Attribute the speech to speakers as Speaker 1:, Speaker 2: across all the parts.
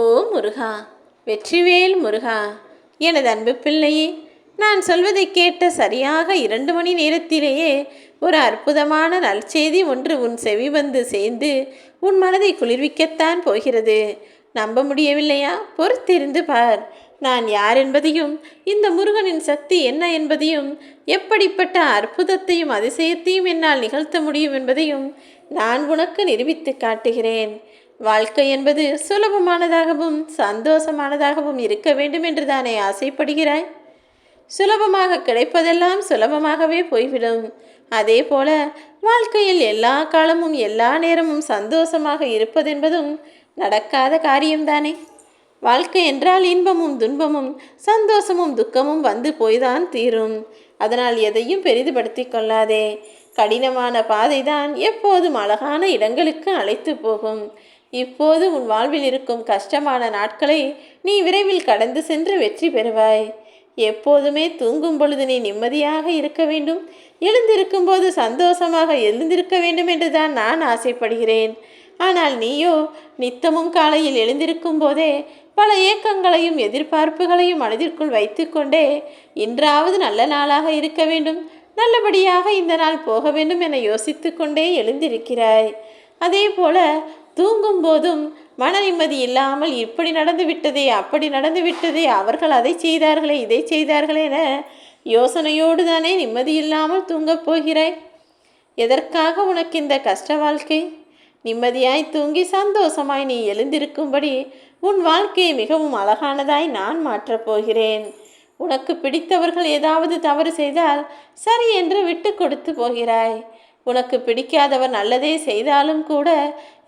Speaker 1: ஓ முருகா வெற்றிவேல் முருகா எனது அன்பு பிள்ளையே நான் சொல்வதை கேட்ட சரியாக இரண்டு மணி நேரத்திலேயே ஒரு அற்புதமான நற்செய்தி ஒன்று உன் செவி வந்து சேர்ந்து உன் மனதை குளிர்விக்கத்தான் போகிறது. நம்ப முடியவில்லையா? பொறுத்திருந்து பார். நான் யார் என்பதையும் இந்த முருகனின் சக்தி என்ன என்பதையும் எப்படிப்பட்ட அற்புதத்தையும் அதிசயத்தையும் என்னால் நிகழ்த்த முடியும் என்பதையும் நான் உனக்கு நிரூபித்து காட்டுகிறேன். வாழ்க்கை என்பது சுலபமானதாகவும் சந்தோஷமானதாகவும் இருக்க வேண்டும் என்று தானே ஆசைப்படுகிறாய்? சுலபமாக கிடைப்பதெல்லாம் சுலபமாகவே போய்விடும். அதே போல வாழ்க்கையில் எல்லா காலமும் எல்லா நேரமும் சந்தோஷமாக இருப்பதென்பதும் நடக்காத காரியம்தானே? வாழ்க்கை என்றால் இன்பமும் துன்பமும் சந்தோஷமும் துக்கமும் வந்து போய்தான் தீரும். அதனால் எதையும் பெரிதுபடுத்தி கொள்ளாதே. கடினமான பாதைதான் எப்போதும் அழகான இடங்களுக்கு அழைத்து போகும். இப்போது உன் வாழ்வில் இருக்கும் கஷ்டமான நாட்களை நீ விரைவில் கடந்து சென்று வெற்றி பெறுவாய். எப்போதுமே தூங்கும் பொழுது நீ நிம்மதியாக இருக்க வேண்டும். எழுந்திருக்கும் போது சந்தோஷமாக எழுந்திருக்க வேண்டும் என்று தான் நான் ஆசைப்படுகிறேன். ஆனால் நீயோ நித்தமும் காலையில் எழுந்திருக்கும் போதே பல ஏக்கங்களையும் எதிர்பார்ப்புகளையும் மனதிற்குள் வைத்துக்கொண்டே இன்றாவது நல்ல நாளாக இருக்க வேண்டும். நல்லபடியாக இந்த நாள் போக வேண்டும் என யோசித்து கொண்டே எழுந்திருக்கிறாய். அதே போல தூங்கும் போதும் மன நிம்மதி இல்லாமல் இப்படி நடந்து விட்டதே அப்படி நடந்து விட்டதே அவர்கள் அதை செய்தார்களே இதை செய்தார்களே என யோசனையோடு தானே நிம்மதி இல்லாமல் தூங்கப் போகிறாய்? எதற்காக உனக்கு இந்த கஷ்ட வாழ்க்கை? நிம்மதியாய் தூங்கி சந்தோஷமாய் நீ எழுந்திருக்கும்படி உன் வாழ்க்கையை மிகவும் அழகானதாய் நான் மாற்றப் போகிறேன். உனக்கு பிடித்தவர்கள் ஏதாவது தவறு செய்தால் சரி என்று விட்டு கொடுத்து போகிறாய். உனக்கு பிடிக்காதவர் நல்லதே செய்தாலும் கூட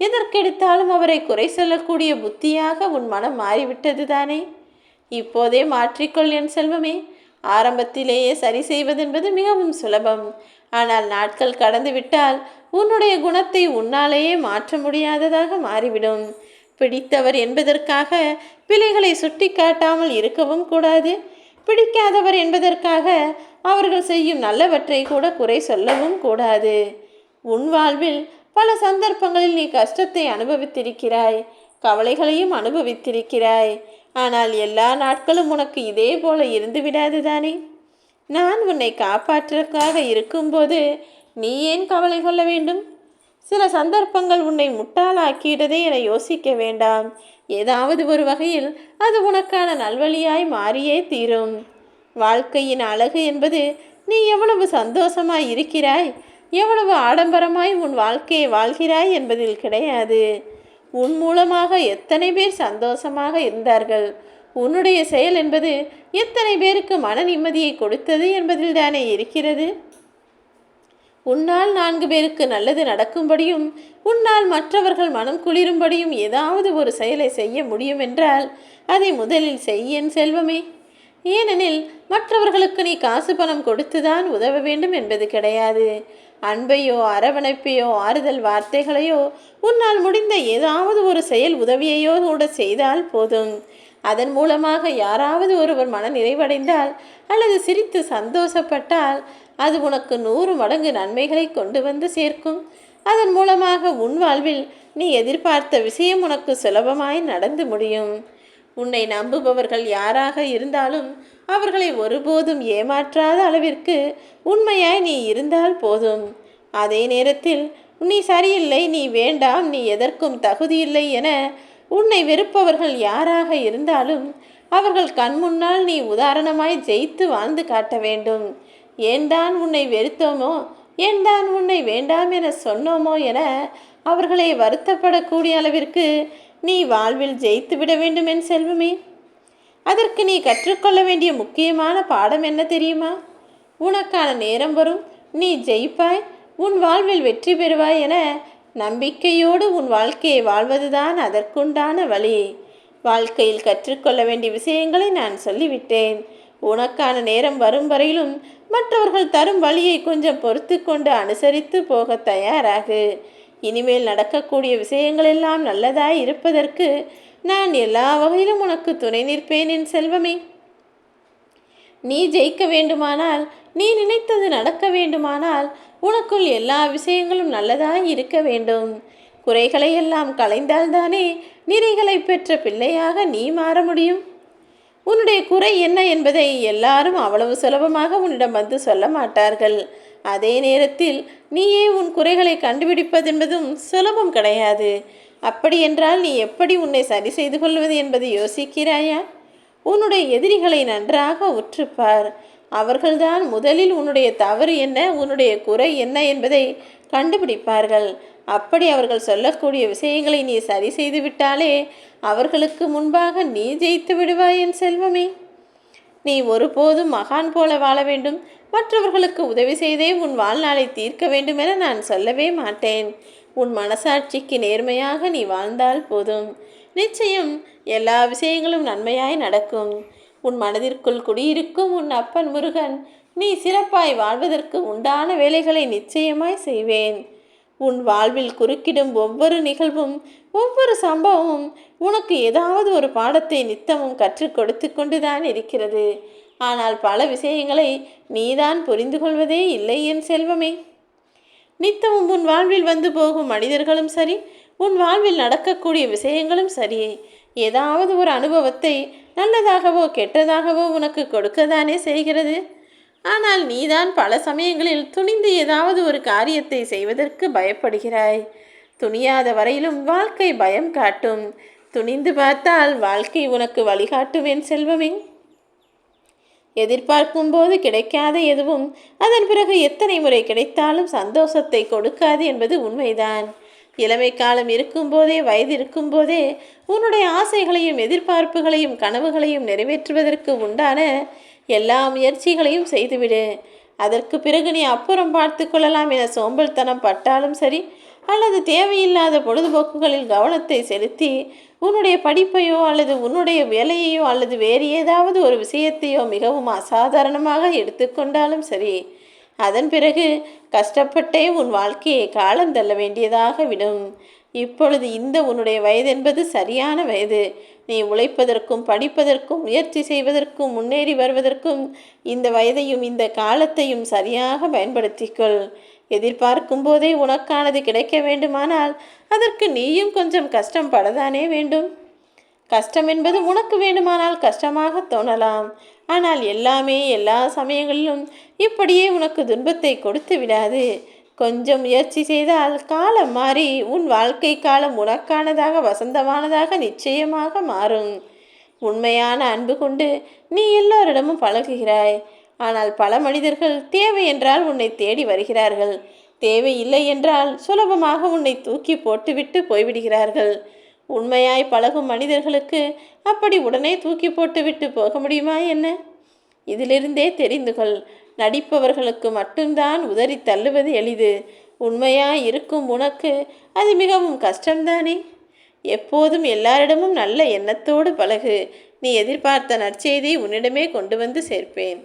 Speaker 1: எதற்கெடுத்தாலும் அவரை குறை சொல்லக்கூடிய புத்தியாக உன் மனம் மாறிவிட்டது தானே இப்போதே மாற்றிக்கொள் என் செல்வமே. ஆரம்பத்திலேயே சரி செய்வதென்பது மிகவும் சுலபம். ஆனால் நாட்கள் கடந்து விட்டால் உன்னுடைய குணத்தை உன்னாலேயே மாற்ற முடியாததாக மாறிவிடும். பிடித்தவர் என்பதற்காக பிழைகளை சுட்டி காட்டாமல் இருக்கவும் கூடாது. பிடிக்காதவர் என்பதற்காக அவர்கள் செய்யும் நல்லவற்றை கூட குறை சொல்லவும் கூடாது. உன் வாழ்வில் பல சந்தர்ப்பங்களில் நீ கஷ்டத்தை அனுபவித்திருக்கிறாய் கவலைகளையும் அனுபவித்திருக்கிறாய். ஆனால் எல்லா நாட்களும் உனக்கு இதே போல இருந்து விடாதுதானே நான் உன்னை காப்பாற்றுவதற்காக இருக்கும்போது நீ ஏன் கவலை கொள்ள வேண்டும்? சில சந்தர்ப்பங்கள் உன்னை முட்டாளாக்கிவிட்டதே என யோசிக்க வேண்டாம். ஏதாவது ஒரு வகையில் அது உனக்கான நல்வழியாய் மாறியே தீரும். வாழ்க்கையின் அழகு என்பது நீ எவ்வளவு சந்தோஷமாய் இருக்கிறாய்? எவ்வளவு ஆடம்பரமாய் உன் வாழ்க்கையை வாழ்கிறாய் என்பதில் கிடையாது. உன் மூலமாக எத்தனை பேர் சந்தோஷமாக இருந்தார்கள்? உன்னுடைய செயல் என்பது எத்தனை பேருக்கு மன நிம்மதியை கொடுத்தது என்பதில் தானே இருக்கிறது? உன்னால் நான்கு பேருக்கு நல்லது நடக்கும்படியும் உன்னால் மற்றவர்கள் மனம் குளிரும்படியும் ஏதாவது ஒரு செயலை செய்ய முடியும் என்றால் அதை முதலில் செய்யன் செல்வமே. ஏனெனில் மற்றவர்களுக்கு நீ காசு பணம் கொடுத்துதான் உதவ வேண்டும் என்பது கிடையாது. அன்பையோ அரவணைப்பையோ ஆறுதல் வார்த்தைகளையோ உன்னால் முடிந்த ஏதாவது ஒரு செயல் உதவியையோ கூட செய்தால் போதும். அதன் மூலமாக யாராவது ஒருவர் மன நிறைவடைந்தால் அல்லது சிரித்து சந்தோஷப்பட்டால் அது உனக்கு நூறு மடங்கு நன்மைகளை கொண்டு வந்து சேர்க்கும். அதன் மூலமாக உன் வாழ்வில் நீ எதிர்பார்த்த விஷயம் உனக்கு சுலபமாய் நடந்து முடியும். உன்னை நம்புபவர்கள் யாராக இருந்தாலும் அவர்களை ஒருபோதும் ஏமாற்றாத அளவிற்கு உண்மையாய் நீ இருந்தால் போதும். அதே நேரத்தில் நீ சரியில்லை நீ வேண்டாம் நீ எதற்கும் தகுதியில்லை என உன்னை வெறுப்பவர்கள் யாராக இருந்தாலும் அவர்கள் கண் முன்னால் நீ உதாரணமாய் ஜெயித்து வாழ்ந்து காட்ட வேண்டும். ஏன்தான் உன்னை வெறுத்தோமோ ஏன்தான் உன்னை வேண்டாம் என சொன்னோமோ என அவர்களை வருத்தப்படக்கூடிய அளவிற்கு நீ வாழ்வில் ஜெயித்து விட வேண்டும் என் செல்வமே. அதற்கு நீ கற்றுக்கொள்ள வேண்டிய முக்கியமான பாடம் என்ன தெரியுமா? உனக்கான நேரம் வரும். நீ ஜெயிப்பாய். உன் வாழ்வில் வெற்றி பெறுவாய் என நம்பிக்கையோடு உன் வாழ்க்கையை வாழ்வதுதான் அதற்குண்டான வழி. வாழ்க்கையில் கற்றுக்கொள்ள வேண்டிய விஷயங்களை நான் சொல்லிவிட்டேன். உனக்கான நேரம் வரும் வரையிலும் மற்றவர்கள் தரும் வழியை கொஞ்சம் பொறுத்து கொண்டு அனுசரித்து போக தயாராகு. இனிமேல் நடக்கக்கூடிய விஷயங்கள் எல்லாம் நல்லதாய் இருப்பதற்கு நான் எல்லா வகையிலும் உனக்கு துணை நிற்பேன் என் செல்வமே. நீ ஜெயிக்க வேண்டுமானால் நீ நினைத்தது நடக்க வேண்டுமானால் உனக்குள் எல்லா விஷயங்களும் நல்லதாய் இருக்க வேண்டும். குறைகளை எல்லாம் களைந்தால்தானே நிறைகளை பெற்ற பிள்ளையாக நீ மாற முடியும். உன்னுடைய குறை என்ன என்பதை எல்லாரும் அவ்வளவு சுலபமாக உன்னிடம் வந்து சொல்ல மாட்டார்கள். அதே நேரத்தில் நீயே உன் குறைகளை கண்டுபிடிப்பதென்பதும் சுலபம் கிடையாது. அப்படி என்றால் நீ எப்படி உன்னை சரி செய்து கொள்வது என்பதை யோசிக்கிறாயா? உன்னுடைய எதிரிகளை நன்றாக உற்றுப்பார். அவர்கள்தான் முதலில் உன்னுடைய தவறு என்ன உன்னுடைய குறை என்ன என்பதை கண்டுபிடிப்பார்கள். அப்படி அவர்கள் சொல்லக்கூடிய விஷயங்களை நீ சரி செய்து விட்டாலே அவர்களுக்கு முன்பாக நீ ஜெயித்து விடுவாய் என் செல்வமே. நீ ஒருபோதும் மகான் போல வாழ வேண்டும். மற்றவர்களுக்கு உதவி செய்தே உன் வாழ்நாளை தீர்க்க வேண்டும் என நான் சொல்லவே மாட்டேன். உன் மனசாட்சிக்கு நேர்மையாக நீ வாழ்ந்தால் போதும். நிச்சயம் எல்லா விஷயங்களும் நன்மையாய் நடக்கும். உன் மனதிற்குள் குடியிருக்கும் உன் அப்பன் முருகன் நீ சிறப்பாய் வாழ்வதற்கு உண்டான வேலைகளை நிச்சயமாய் செய்வேன். உன் வாழ்வில் குறுக்கிடும் ஒவ்வொரு நிகழ்வும் ஒவ்வொரு சம்பவமும் உனக்கு ஏதாவது ஒரு பாடத்தை நித்தமும் கற்றுக் கொடுத்து கொண்டுதான் இருக்கிறது. ஆனால் பல விஷயங்களை நீதான் புரிந்து கொள்வதே இல்லை என் செல்வமே. நித்தமும் உன் வாழ்வில் வந்து போகும் மனிதர்களும் சரி உன் வாழ்வில் நடக்கக்கூடிய விஷயங்களும் சரி. ஏதாவது ஒரு அனுபவத்தை நல்லதாகவோ கெட்டதாகவோ உனக்கு கொடுக்கதானே செய்கிறது? ஆனால் நீதான் பல சமயங்களில் துணிந்து ஏதாவது ஒரு காரியத்தை செய்வதற்கு பயப்படுகிறாய். துணியாத வரையிலும் வாழ்க்கை பயம் காட்டும். துணிந்து பார்த்தால் வாழ்க்கை உனக்கு வழிகாட்டுவேன் செல்வமே. எதிர்பார்க்கும் போது கிடைக்காத எதுவும் அதன் பிறகு எத்தனை முறை கிடைத்தாலும் சந்தோஷத்தை கொடுக்காது என்பது உண்மைதான். இளமை காலம் இருக்கும்போதே வயது இருக்கும்போதே உன்னுடைய ஆசைகளையும் எதிர்பார்ப்புகளையும் கனவுகளையும் நிறைவேற்றுவதற்கு உண்டான எல்லா முயற்சிகளையும் செய்துவிடு. அதற்கு பிறகு நீ அப்புறம் பார்த்து கொள்ளலாம் என சோம்பல்தனம் பட்டாலும் சரி அல்லது தேவையில்லாத பொழுதுபோக்குகளில் கவனத்தை செலுத்தி உன்னுடைய படிப்பையோ அல்லது உன்னுடைய வேலையையோ அல்லது வேறு ஏதாவது ஒரு விஷயத்தையோ மிகவும் அசாதாரணமாக எடுத்துக்கொண்டாலும் சரி அதன் பிறகு கஷ்டப்பட்டே உன் வாழ்க்கையை காலம் தள்ள வேண்டியதாக விடும். இப்பொழுது இந்த உன்னுடைய வயது என்பது சரியான வயது. நீ உழைப்பதற்கும் படிப்பதற்கும் முயற்சி செய்வதற்கும் முன்னேறி வருவதற்கும் இந்த வயதையும் இந்த காலத்தையும் சரியாக பயன்படுத்திக்கொள். எதிர்பார்க்கும் போதே உனக்கானது கிடைக்க வேண்டுமானால் அதற்கு நீயும் கொஞ்சம் கஷ்டம் படதானே வேண்டும். கஷ்டம் என்பது உனக்கு வேண்டுமானால் கஷ்டமாக தோணலாம். ஆனால் எல்லாமே எல்லா சமயங்களிலும் இப்படியே உனக்கு துன்பத்தை கொடுத்து விடாது. கொஞ்சம் முயற்சி செய்தால் காலம் மாறி உன் வாழ்க்கை காலம் உனக்கானதாக வசந்தமானதாக நிச்சயமாக மாறும். உண்மையான அன்பு கொண்டு நீ எல்லோரிடமும் பழகுகிறாய். ஆனால் பல மனிதர்கள் தேவை என்றால் உன்னை தேடி வருகிறார்கள். தேவை இல்லை என்றால் சுலபமாக உன்னை தூக்கி போட்டுவிட்டு போய்விடுகிறார்கள். உண்மையாய் பழகும் மனிதர்களுக்கு அப்படி உடனே தூக்கி போட்டுவிட்டு போக முடியுமா என்ன? இதிலிருந்தே தெரிந்து கொள் நடிப்பவர்களுக்கு மட்டும்தான் உதறி தள்ளுவது எளிது. உண்மையாய் இருக்கும் உனக்கு அது மிகவும் கஷ்டம்தானே? எப்போதும் எல்லாரிடமும் நல்ல எண்ணத்தோடு பழகு. நீ எதிர்பார்த்த நற்செய்தி உன்னிடமே கொண்டு வந்து சேர்ப்பேன்.